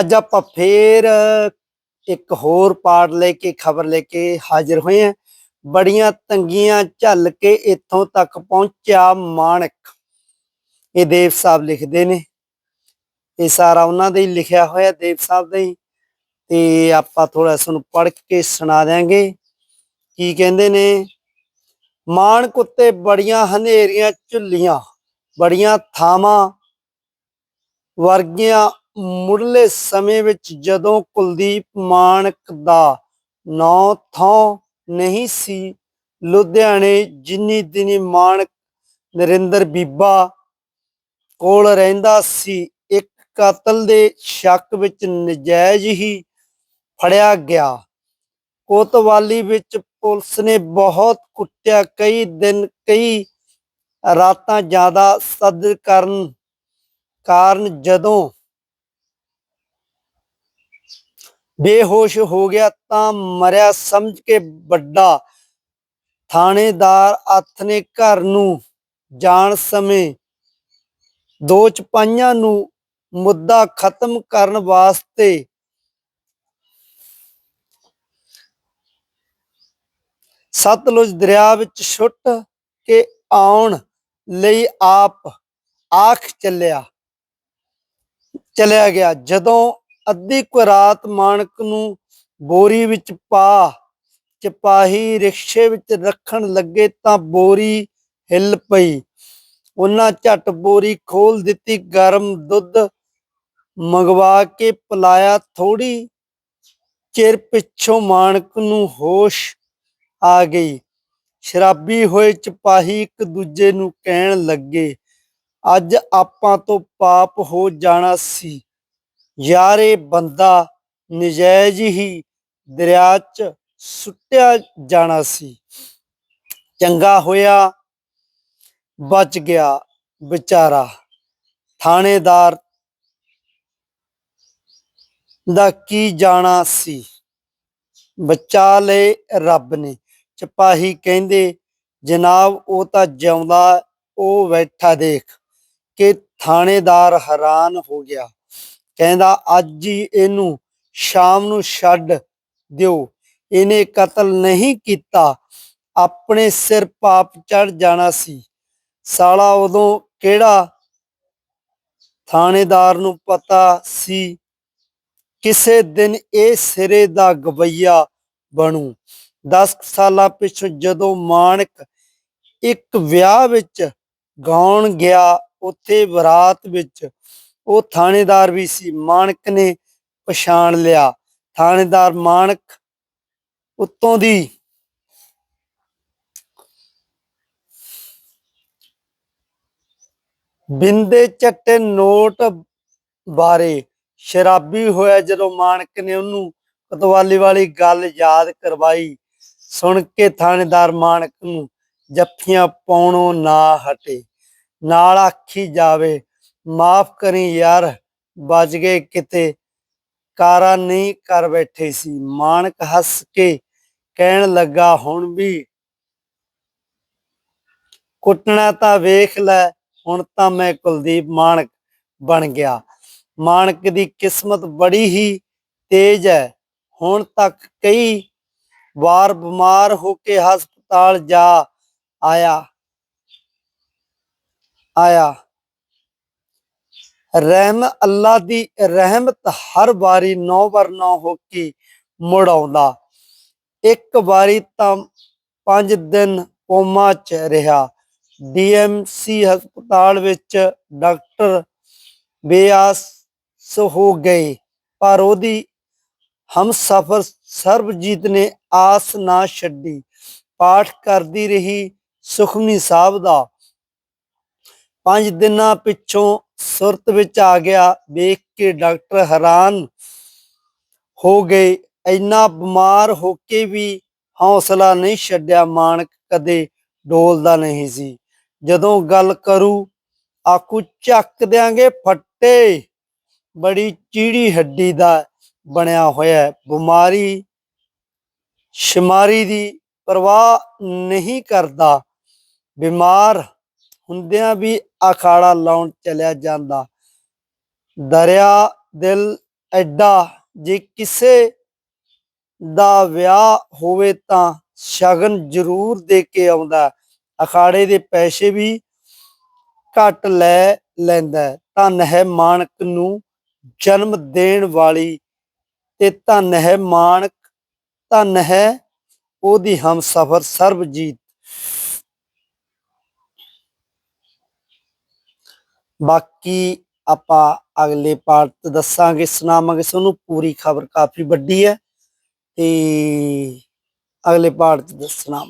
ਅੱਜ ਆਪਾਂ ਫੇਰ ਇੱਕ ਹੋਰ ਪਾਰਟ ਲੈ ਕੇ, ਖਬਰ ਲੈ ਕੇ ਹਾਜ਼ਰ ਹੋਏ ਹਾਂ। ਬੜੀਆਂ ਤੰਗੀਆਂ ਝੱਲ ਕੇ ਇੱਥੋਂ ਤੱਕ ਪਹੁੰਚਿਆ ਮਾਣਕ। ਇਹ ਦੇਵ ਸਾਹਿਬ ਲਿਖਦੇ ਨੇ। ਇਹ ਸਾਰਾ ਉਹਨਾਂ ਦਾ ਹੀ ਲਿਖਿਆ ਹੋਇਆ, ਦੇਵ ਸਾਹਿਬ ਦਾ ਹੀ। ਤੇ ਆਪਾਂ ਥੋੜਾ ਇਸ ਪੜ੍ਹ ਕੇ ਸੁਣਾ ਦਿਆਂਗੇ। ਕੀ ਕਹਿੰਦੇ ਨੇ? ਮਾਣਕ ਉੱਤੇ ਬੜੀਆਂ ਹਨੇਰੀਆਂ ਝੁੱਲੀਆਂ, ਬੜੀਆਂ ਥਾਵਾਂ ਵਰਗੀਆਂ ਮੁੱਢਲੇ ਸਮੇਂ ਵਿੱਚ ਜਦੋਂ ਕੁਲਦੀਪ ਮਾਣਕ ਦਾ ਨਾਂ ਥਾਂ ਨਹੀਂ ਸੀ, ਲੁਧਿਆਣੇ ਜਿੰਨੀ ਦਿਨੀ ਮਾਣਕ ਨਰਿੰਦਰ ਬੀਬਾ ਕੋਲ ਰਹਿੰਦਾ ਸੀ, ਇੱਕ ਕਤਲ ਦੇ ਸ਼ੱਕ ਵਿੱਚ ਨਜਾਇਜ਼ ਹੀ ਫੜਿਆ ਗਿਆ। ਕੋਤਵਾਲੀ ਵਿੱਚ ਪੁਲਿਸ ਨੇ ਬਹੁਤ ਕੁੱਟਿਆ, ਕਈ ਦਿਨ ਕਈ ਰਾਤਾਂ ਜ਼ਿਆਦਾ ਸਦਰ ਕਰਨ ਕਾਰਨ ਜਦੋਂ ਬੇਹੋਸ਼ ਹੋ ਗਿਆ ਤਾਂ ਮਰਿਆ ਸਮਝ ਕੇ ਵੱਡਾ। ਥਾਣੇਦਾਰ ਹੱਥ ਨੇ ਘਰ ਨੂੰ ਜਾਣ ਸਮੇਂ ਦੋ ਚਪਾਈਆਂ ਨੂੰ ਮੁੱਦਾ ਖਤਮ ਕਰਨ ਵਾਸਤੇ ਸਤਲੁਜ ਦਰਿਆ ਵਿੱਚ ਛੁੱਟ ਕੇ ਆਉਣ ਲਈ ਆਪ ਆਖ ਚੱਲਿਆ। ਚਲਿਆ ਗਿਆ। ਜਦੋਂ ਅੱਧੀ ਕੁ ਰਾਤ ਮਾਣਕ ਨੂੰ ਬੋਰੀ ਵਿੱਚ ਪਾ ਚਪਾਹੀ ਰਿਕਸ਼ੇ ਵਿੱਚ ਰੱਖਣ ਲੱਗੇ ਤਾਂ ਬੋਰੀ ਹਿੱਲ ਪਈ। ਉਹਨਾਂ ਝਟ ਬੋਰੀ ਖੋਲ ਦਿੱਤੀ, ਗਰਮ ਦੁੱਧ ਮੰਗਵਾ ਕੇ ਪਿਲਾਇਆ। ਥੋੜੀ ਚਿਰ ਪਿੱਛੋਂ ਮਾਨਕ ਨੂੰ ਹੋਸ਼ ਆ ਗਈ। ਸ਼ਰਾਬੀ ਹੋਏ ਚਪਾਹੀ ਇੱਕ ਦੂਜੇ ਨੂੰ ਕਹਿਣ ਲੱਗੇ, ਅੱਜ ਆਪਾਂ ਤੋਂ ਪਾਪ ਹੋ ਜਾਣਾ ਸੀ। ਯਾਰੇ ਬੰਦਾ ਨਜਾਇਜ਼ ਹੀ ਦਰਿਆ 'ਚ ਸੁੱਟਿਆ ਜਾਣਾ ਸੀ। ਚੰਗਾ ਹੋਇਆ, ਬਚ ਗਿਆ ਵਿਚਾਰਾ। ਥਾਣੇਦਾਰ ਦਾ ਕੀ ਜਾਣਾ ਸੀ? ਬਚਾ ਲਏ ਰੱਬ ਨੇ। ਚਪਾਹੀ ਕਹਿੰਦੇ, ਜਨਾਬ, ਉਹ ਤਾਂ ਜਿਉਂਦਾ, ਉਹ ਬੈਠਾ ਦੇਖ ਕਿ ਥਾਣੇਦਾਰ ਹੈਰਾਨ ਹੋ ਗਿਆ। ਕਹਿੰਦਾ, ਅੱਜ ਹੀ ਇਹਨੂੰ ਸ਼ਾਮ ਨੂੰ ਛੱਡ ਦਿਓ। ਇਹਨੇ ਕਤਲ ਨਹੀਂ ਕੀਤਾ। ਆਪਣੇ ਸਿਰ ਪਾਪ ਚੜ ਜਾਣਾ ਸੀ। ਸਾਲਾ ਉਦੋਂ ਕਿਹੜਾ ਥਾਣੇਦਾਰ ਨੂੰ ਪਤਾ ਸੀ? ਕਿਸੇ ਦਿਨ ਇਹ ਸਿਰੇ ਦਾ ਗਵਈਆ ਬਣੂ। 10 ਸਾਲਾਂ ਪਿੱਛੋਂ ਜਦੋਂ ਮਾਣਕ ਇੱਕ ਵਿਆਹ ਵਿੱਚ ਗਾਉਣ ਗਿਆ, ਉੱਥੇ ਬਰਾਤ ਵਿੱਚ ਉਹ ਥਾਣੇਦਾਰ ਵੀ ਸੀ ਮਾਨਕ ਨੇ ਪਛਾਣ ਲਿਆ। ਥਾਣੇਦਾਰ ਮਾਨਕ ਉੱਤੋਂ ਦੀ ਬਿੰਦੇ ਚੱਟੇ ਨੋਟ ਬਾਰੇ ਸ਼ਰਾਬੀ ਹੋਇਆ ਜਦੋਂ ਮਾਨਕ ਨੇ ਉਹਨੂੰ ਕਤਵਾਲੀ ਵਾਲੀ ਗੱਲ ਯਾਦ ਕਰਵਾਈ। ਸੁਣ ਕੇ ਥਾਣੇਦਾਰ ਮਾਨਕ ਨੂੰ ਜੱਫੀਆਂ ਪਾਉਣੋਂ ਨਾ ਹਟੇ, ਨਾਲ ਆਖੀ ਜਾਵੇ ਮਾਫ ਕਰੀ ਯਾਰ ਬਚ ਗਏ ਕਿਤੇ। ਕਾਰਾ ਨਹੀਂ ਕਰ ਬੈਠੇ ਸੀ। ਮਾਣਕ ਹੱਸ ਕੇ ਕਹਿਣ ਲੱਗਾ, ਹੁਣ ਵੀ ਕੁੱਟਣਾ ਤਾਂ ਵੇਖ ਲੈ, ਹੁਣ ਤਾਂ ਮੈਂ ਕੁਲਦੀਪ ਮਾਣਕ ਬਣ ਗਿਆ। ਮਾਣਕ ਦੀ ਕਿਸਮਤ ਬੜੀ ਹੀ ਤੇਜ਼ ਹੈ। ਹੁਣ ਤੱਕ ਕਈ ਵਾਰ ਬਿਮਾਰ ਹੋ ਕੇ ਹਸਪਤਾਲ ਜਾ ਆਇਆ ਆਇਆ। ਰਹਿਮ ਅੱਲਾ ਦੀ ਰਹਿਮਤ ਹਰ ਵਾਰੀ ਨੌ ਵਰ ਨੌ ਹੋ ਕੇ ਮੁੜ ਆਉਂਦਾ। ਇੱਕ ਵਾਰੀ ਤਾਂ ਪੰਜ ਦਿਨ ਕੋਮਾ ਚ ਰਿਹਾ। ਡੀਐਮਸੀ ਹਸਪਤਾਲ ਵਿੱਚ ਡਾਕਟਰ ਬੇਆਸ ਹੋ ਗਏ, ਪਰ ਉਹਦੀ ਹਮਸਫਰ ਸਰਬਜੀਤ ਨੇ ਆਸ ਨਾ ਛੱਡੀ। ਪਾਠ ਕਰਦੀ ਰਹੀ ਸੁਖਮਨੀ ਸਾਹਿਬ ਦਾ। ਪੰਜ ਦਿਨਾਂ ਪਿੱਛੋਂ ਸੁਰਤ ਵਿੱਚ ਆ ਗਿਆ, ਵੇਖ ਕੇ ਡਾਕਟਰ ਹੈਰਾਨ ਹੋ ਗਏ। ਇੰਨਾ ਬਿਮਾਰ ਹੋ ਕੇ ਵੀ ਹੌਸਲਾ ਨਹੀਂ ਛੱਡਿਆ ਮਾਨਕ ਕਦੇ ਡੋਲਦਾ ਨਹੀਂ ਸੀ। ਜਦੋਂ ਗੱਲ ਕਰੂ ਆਕੂ ਚੱਕ ਦਿਆਂਗੇ ਫੱਟੇ। ਬੜੀ ਚੀੜੀ ਹੱਡੀ ਦਾ ਬਣਿਆ ਹੋਇਆ ਬਿਮਾਰੀ, ਸ਼ਿਮਾਰੀ ਦੀ ਪਰਵਾਹ ਨਹੀਂ ਕਰਦਾ। ਬਿਮਾਰ ਹੁੰਦਿਆਂ ਵੀ ਅਖਾੜਾ ਲਾਉਣ ਚਲਿਆ ਜਾਂਦਾ। ਦਰਿਆ ਦਿਲ ਐਡਾ ਜੇ ਕਿਸੇ ਦਾ ਵਿਆਹ ਹੋਵੇ ਤਾਂ ਸ਼ਗਨ ਜ਼ਰੂਰ ਦੇ ਕੇ ਆਉਂਦਾ। ਅਖਾੜੇ ਦੇ ਪੈਸੇ ਵੀ ਘੱਟ ਲੈ ਲੈਂਦਾ ਹੈ। ਧੰਨ ਹੈ ਮਾਣਕ ਨੂੰ ਜਨਮ ਦੇਣ ਵਾਲੀ ਤੇ ਧੰਨ ਹੈ ਮਾਣਕ, ਧੰਨ ਹੈ ਉਹਦੀ ਹਮਸਫਰ ਸਰਬਜੀਤ। ਬਾਕੀ ਆਪਾਂ ਅਗਲੇ ਪਾਰਟ 'ਚ ਦੱਸਾਂਗੇ, ਸੁਣਾਵਾਂਗੇ। ਤੁਹਾਨੂੰ ਪੂਰੀ ਖਬਰ ਕਾਫੀ ਵੱਡੀ ਹੈ ਤੇ ਅਗਲੇ ਪਾਰਟ 'ਚ ਦੱਸਣਾ